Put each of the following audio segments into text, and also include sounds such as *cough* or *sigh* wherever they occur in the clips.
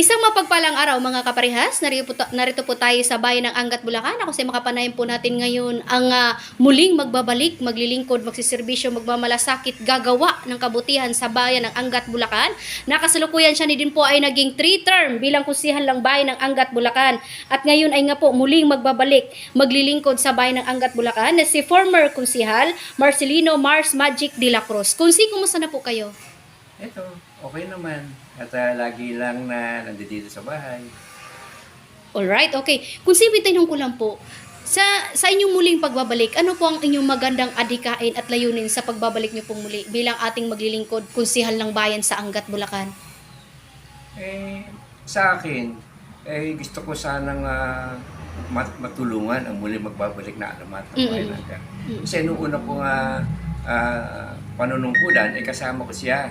Isang mapagpalang araw mga kaparehas, narito po, tayo sa bayan ng Angat, Bulacan. Ako si makapanayan po natin ngayon ang ah, muling magbabalik, maglilingkod, magsiservisyo, magmamalasakit, gagawa ng kabutihan sa bayan ng Angat, Bulacan. Nakasalukuyan siya ni din po ay naging 3-term bilang kusihan lang bayan ng Angat, Bulacan. At ngayon ay nga po muling magbabalik, maglilingkod sa bayan ng Angat, Bulacan na si former kunsihal Marcelino Mars Magic de la Cruz. Kunsi, kumusta na po kayo? Ito, okay naman. At ah, lagi lang na nandito sa bahay. Alright, okay. Kung sibitin ko lang po, sa, sa inyong muling pagbabalik, ano po ang inyong magandang adikain at layunin sa pagbabalik niyo pong muli bilang ating maglilingkod kunsihal ng bayan sa Angat, Bulacan? Eh, sa akin, eh, gusto ko sanang ah, mat- matulungan ang muli magbabalik na alamat ng Mm-mm. bayan. Mm. Kasi nung una ko nga ah, panunungkulan, eh kasama ko siya.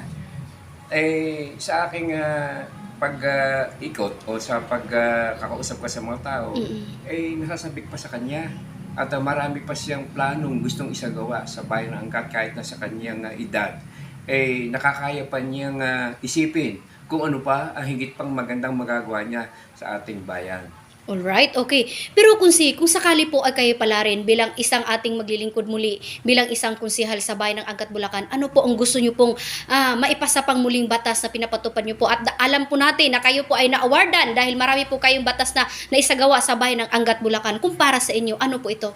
Eh, sa aking ah, pag-ikot o sa pagkakausap ka sa mga tao, Mm-mm. eh nasasabik pa sa kanya. At ah, marami pa siyang planong gustong isagawa sa bayan ng Angkat kahit na sa kanyang ah, edad. Eh nakakaya pa niyang ah, isipin kung ano pa ang higit pang magandang magagawa niya sa ating bayan. Alright, okay. Pero kung si, kung sakali po ay kayo pala rin bilang isang ating maglilingkod muli, bilang isang kunsihal sa bayan ng Angat, Bulacan, ano po ang gusto niyo pong ah, maipasa pang muling batas na pinapatupad niyo po? At alam po natin na kayo po ay na-awardan dahil marami po kayong batas na naisagawa sa bayan ng Angat, Bulacan. Kung para sa inyo, ano po ito?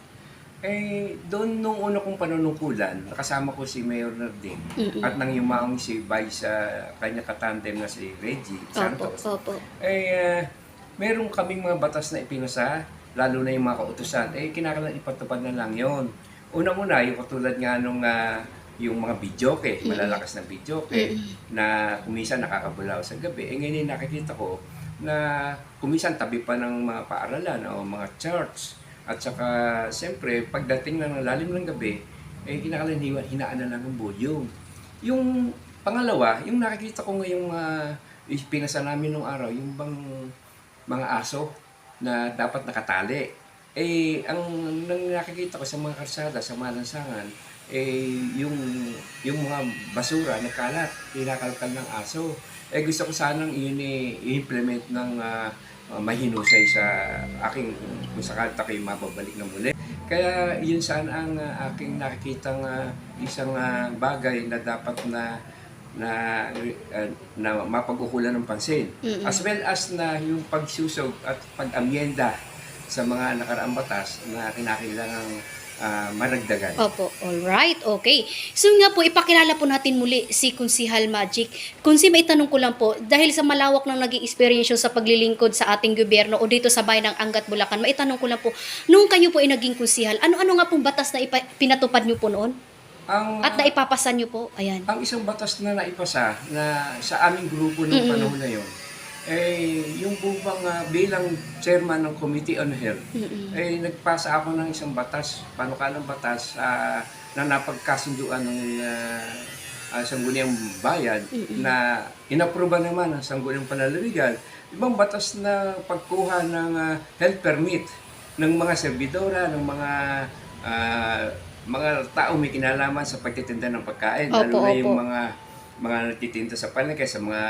Eh, doon nung una kong panunungkulan, nakasama ko si Mayor Nardin Mm-mm. at nang yumaong si Vice sa kanya katandem na si Reggie Opo, Santos. opo. eh, ah, meron kaming mga batas na ipinasa, lalo na yung mga kautusan, eh, kinakailangan ipatupad na lang yon. Unang-una, yung katulad nga nung ah, yung mga videoke, Mm. malalakas na videoke, na kumisan nakakabulaw sa gabi. Eh, ngayon nakikita ko na kumisan tabi pa ng mga paaralan o mga church. At saka, siyempre, pagdating na ng lalim ng gabi, eh, kinakailangan hiwa- hinaan na lang ang volume. Yung pangalawa, yung nakikita ko ngayong uh, pinasa namin nung araw, yung bang mga aso na dapat nakatali. Eh, ang nang nakikita ko sa mga karsada, sa mga lansangan, eh, yung, yung mga basura, nagkalat, kinakalkal ng aso. Eh, gusto ko sanang yun eh, i-implement ng ah, mahinusay sa aking, kung sakali tayo mababalik na muli. Kaya yun sana ang ah, aking nakikitang ah, isang ah, bagay na dapat na na ah, na mapag-ukulan ng pansin. Mm-mm. As well as na yung pagsusog at pag-amyenda sa mga nakaraang batas na kinakailangang ah, maragdagan. Opo, alright, okay. So nga po, ipakilala po natin muli si Kunsihal Magic. Kunsi, may tanong ko lang po, dahil sa malawak ng naging experience sa paglilingkod sa ating gobyerno o dito sa bayan ng Angat, Bulacan, may tanong ko lang po, nung kayo po ay naging kunsihal, ano-ano nga pong batas na ipa- pinatupad nyo po noon? Ang At naipapasa nyo po? Ayan. ang isang batas na naipasa na sa aming grupo Mm-mm. panahon na yon eh yung bubang ah, bilang chairman ng Committee on Health Mm-mm. eh nagpasa ako ng isang batas, panukalang batas ah, na napagkasunduan ng uh, Sangguniang Bayan Mm-mm. na inaproba naman ng Sangguniang Panalaligan ibang batas na pagkuha ng ah, health permit ng mga servidora, ng mga ah, mga tao may kinalaman sa pagtitinda ng pagkain, Opo, lalo na yung opo. mga mga nagtitinda sa palengke sa mga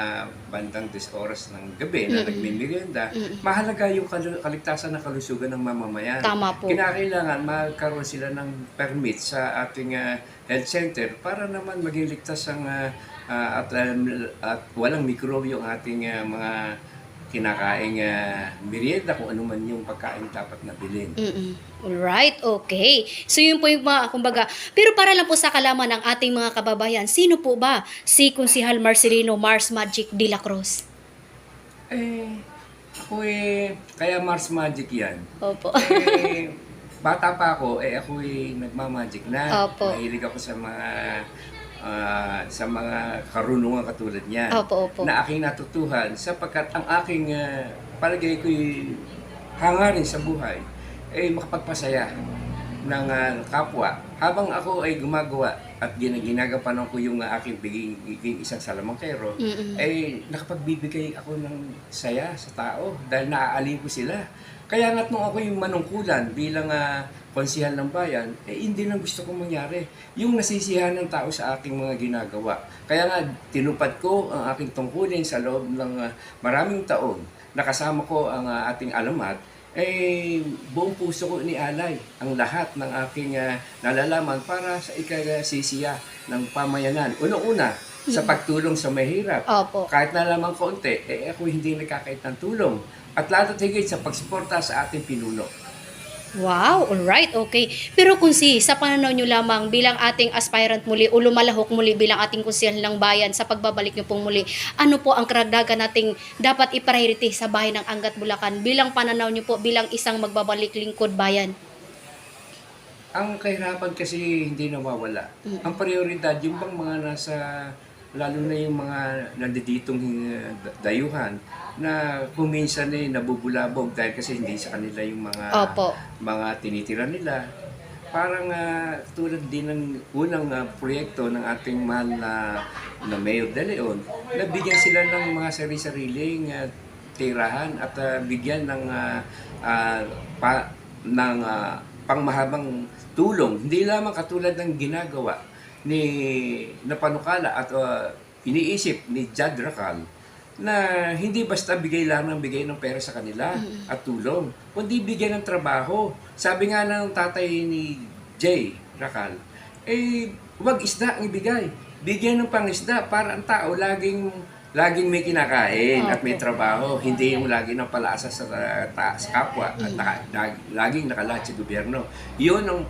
bandang 10 oras ng gabi na Mm-mm. nagmimerienda, Mm-mm. mahalaga yung kalu- kaligtasan ng kalusugan ng mamamayan. Tama po. Kinakailangan magkaroon sila ng permit sa ating ah, health center para naman maging ligtas ang ah, ah, at, um, at walang mikrobyo ang ating ah, mga kinakaing uh, merienda kung ano man yung pagkain dapat na bilhin. Mm-mm. Alright, okay. So yun po yung mga, kumbaga, pero para lang po sa kalaman ng ating mga kababayan, sino po ba si Kunsihal Marcelino Mars Magic de la Cruz? Eh, ako eh, kaya Mars Magic yan. Opo. Eh, *laughs* bata pa ako, eh ako eh nagmamagic na. Opo. Mahilig ako sa mga ah, sa mga karunungan katulad niyan. Opo, opo. Na aking natutuhan sapagkat ang aking uh, palagay ko'y hangarin sa buhay ay makapagpasaya. Ng ah, kapwa. Habang ako ay gumagawa at gina- ginagampanan ko yung ah, aking biging isang salamangkero, Mm-mm. ay nakapagbibigay ako ng saya sa tao dahil naaalin ko sila. Kaya nga't nung ako yung manungkulan bilang uh, konsihal ng bayan, eh hindi lang gusto kong mangyari. Yung nasisiyahan ng tao sa aking mga ginagawa. Kaya nga tinupad ko ang aking tungkulin sa loob ng ah, maraming taon. Nakasama ko ang ah, ating alamat eh buong puso ko inialay ang lahat ng aking ah, nalalaman para sa ikasisiya ng pamayanan. Unang-una, sa pagtulong sa mahirap. Opo. Kahit na lamang kaunti, eh ako hindi nagkakait ng tulong. At lalo't higit sa pagsuporta sa ating pinuno. Wow, alright, okay. Pero kung si, sa pananaw nyo lamang bilang ating aspirant muli o lumalahok muli bilang ating konsehal ng bayan sa pagbabalik nyo pong muli, ano po ang karagdagan nating dapat i-priority sa bayan ng Angat Bulacan bilang pananaw nyo po bilang isang magbabalik lingkod bayan? Ang kahirapan kasi hindi nawawala. Ang prioridad, yung bang mga nasa, lalo na yung mga nanditong uh, da- dayuhan, na kung minsan eh nabubulabog dahil kasi hindi sa kanila yung mga Opo. mga tinitira nila. Parang ah, tulad din ng unang ah, proyekto ng ating mahal na, na Mayor De Leon, nabigyan sila ng mga sari-sariling ah, tirahan at ah, bigyan ng ah, ah, pa, ng ah, pangmahabang tulong. Hindi lamang katulad ng ginagawa ni na panukala at ah, iniisip ni Jad Racal na hindi basta bigay lang ng bigay ng pera sa kanila at tulong, kundi bigyan ng trabaho. Sabi nga ng tatay ni Jay Racal, eh, wag isda ang ibigay. Bigyan ng pangisda para ang tao laging laging may kinakain at may trabaho. Hindi yung lagi ng palaasa sa, ta, sa kapwa at naka, lag- laging nakalat sa gobyerno. Yun ang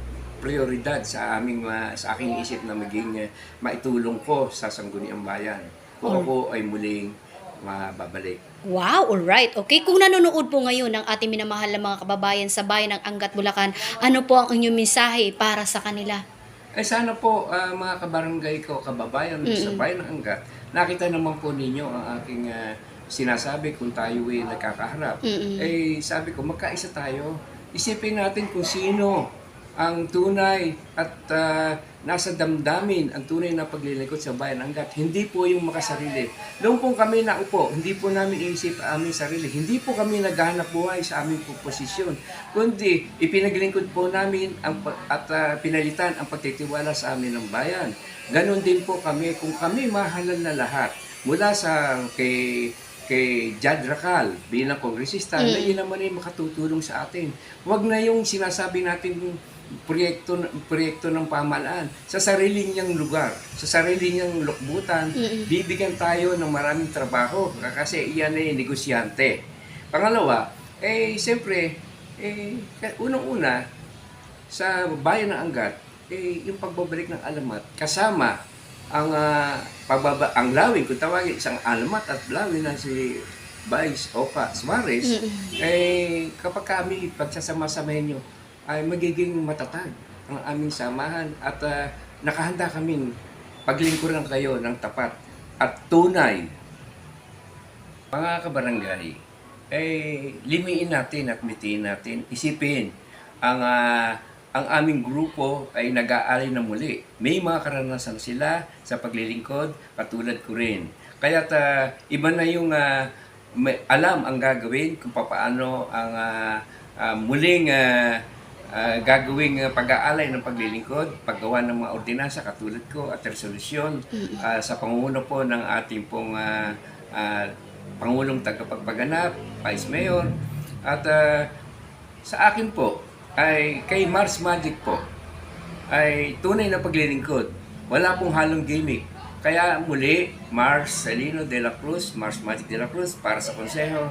prioridad sa aming uh, sa aking isip na maging uh, maitulong ko sa sangguniang bayan. Kung ako ay muling mababalik. Wow, alright. Okay, kung nanonood po ngayon ng ating minamahal na mga kababayan sa bayan ng Angat Bulacan, ano po ang inyong mensahe para sa kanila? Eh sana po ah, mga kabarangay ko, kababayan sa Mm-mm. bayan ng Angat, nakita naman po ninyo ang aking ah, sinasabi kung tayo ay nagkakaharap. Mm-mm. Eh sabi ko, magkaisa tayo. Isipin natin kung sino ang tunay at ah, nasa damdamin ang tunay na paglilingkod sa bayan ng Angat. Hindi po yung makasarili. Noong po kami naupo, hindi po namin iisip ang aming sarili. Hindi po kami naghahanap buhay sa aming po- posisyon. Kundi ipinaglingkod po namin ang, at ah, pinalitan ang pagtitiwala sa amin ng bayan. Ganon din po kami kung kami mahalal na lahat mula sa kay kay Jad Racal bilang kongresista na Mm. yun naman ay makatutulong sa atin. Huwag na yung sinasabi natin proyekto proyekto ng pamahalaan sa sarili niyang lugar, sa sarili niyang lukbutan, Mm-mm. bibigyan tayo ng maraming trabaho kasi iyan ay negosyante. Pangalawa, eh siyempre, eh unang-una sa bayan ng Angat, eh yung pagbabalik ng alamat kasama ang ah, pagbaba ang lawin kung tawagin isang alamat at lawin na si Vice Opa Suarez Mm-mm. eh kapag kami pagsasama-samahin nyo ay magiging matatag ang aming samahan at ah, nakahanda kaming paglingkuran kayo ng tapat at tunay. Mga kabarangay, eh, limiin natin at mitiin natin, isipin ang ah, ang aming grupo ay nag-aalay na muli. May mga karanasan sila sa paglilingkod, katulad ko rin. Kaya iba na yung ah, may, alam ang gagawin kung paano ang ah, ah, muling ah, ah, gagawing ah, pag-aalay ng paglilingkod, paggawa ng mga ordinansa katulad ko at resolusyon ah, sa panguno po ng ating pong ah, ah, Pangulong Tagapagpaganap, Vice Mayor, at ah, sa akin po, ay kay Mars Magic po, ay tunay na paglilingkod. Wala pong halong gimmick. Kaya muli, Mars Salino de la Cruz, Mars Magic de la Cruz, para sa konseho,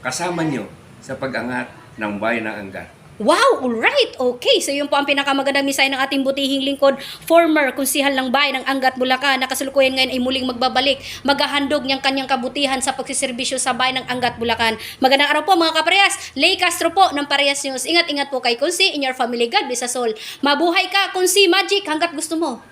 kasama nyo sa pag-angat ng bayan ng Angat. Wow, alright. Okay, so yun po ang pinakamagandang misay ng ating butihing lingkod, former konsihal ng bayan ng Angat Bulacan, na kasalukuyan ngayon ay muling magbabalik, maghahandog niyang kanyang kabutihan sa pagsiservisyo sa bayan ng Angat Bulacan. Magandang araw po mga kaparehas, Lay Castro po ng Parehas News. Ingat-ingat po kay Kunsi, in your family, God bless us all. Mabuhay ka, Kunsi Magic, hanggat gusto mo.